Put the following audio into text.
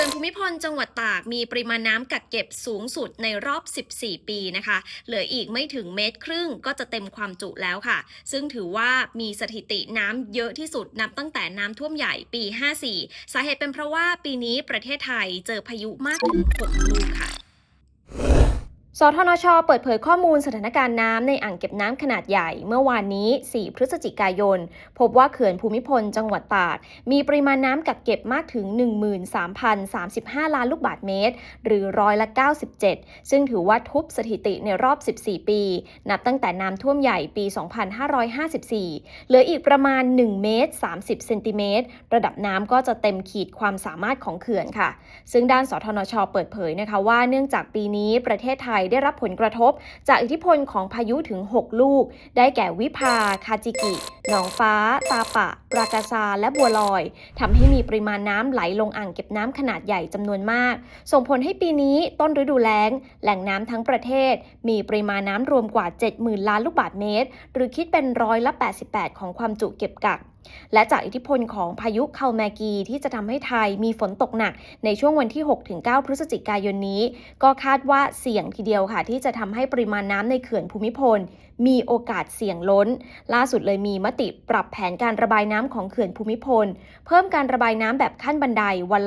ขื่อนภูมิพลจังหวัดตากมีปริมาณน้ำกักเก็บสูงสุดในรอบ 14 ปีนะคะ เหลืออีกไม่ถึงเมตรครึ่งก็จะเต็มความจุแล้วค่ะ ซึ่งถือว่ามีสถิติน้ำเยอะที่สุดนับตั้งแต่น้ำท่วมใหญ่ปี 54 สาเหตุเป็นเพราะว่าปีนี้ประเทศไทยเจอพายุมากถึง 6 ลูกค่ะ สทนช เปิดเผยข้อมูลสถานการณ์น้ำในอ่างเก็บน้ำขนาดใหญ่ เมื่อวานนี้ 4 พฤศจิกายน พบว่าเขื่อนภูมิพลจังหวัดตราด มีปริมาณน้ำกักเก็บมากถึง 13,035 ล้านลูกบาศก์เมตร หรือร้อยละ 97 ซึ่งถือว่าทุบสถิติในรอบ 14 ปี นับตั้งแต่น้ำท่วมใหญ่ปี 2554 เหลืออีกประมาณ 1 เมตร 30 เซนติเมตร ระดับน้ำก็จะเต็มขีดความสามารถของเขื่อนค่ะ ซึ่งด้านสทนช เปิดเผยนะคะว่าเนื่องจากปีนี้ประเทศไทยได้รับผลกระทบ จากอิทธิพลของพายุถึง 6 ลูก ได้แก่วิภา คาจิกิ หนองฟ้า ตาปะ รากาซา และบัวลอยทำให้มีปริมาณน้ำไหลลงอ่างเก็บน้ำขนาดใหญ่จำนวนมาก ส่งผลให้ปีนี้ต้นฤดูแล้ง แหล่งน้ำทั้งประเทศ มีปริมาณน้ำรวมกว่า 70,000 ล้านลูกบาศก์เมตร หรือคิดเป็นร้อยละ 88 ของความจุเก็บกัก และจากอิทธิพลของพายุคาแมกีที่จะทำให้ไทยมีฝนตกหนักในช่วงวันที่ 6-9 พฤศจิกายนนี้ ก็คาดว่าเสี่ยงทีเดียวค่ะ ที่จะทำให้ปริมาณน้ำในเขื่อนภูมิพล มีโอกาสเสี่ยงล้น ล่าสุดเลยมีมติปรับแผนการระบายน้ำของเขื่อนภูมิพล เพิ่มการระบายน้ำแบบขั้นบันไดวัน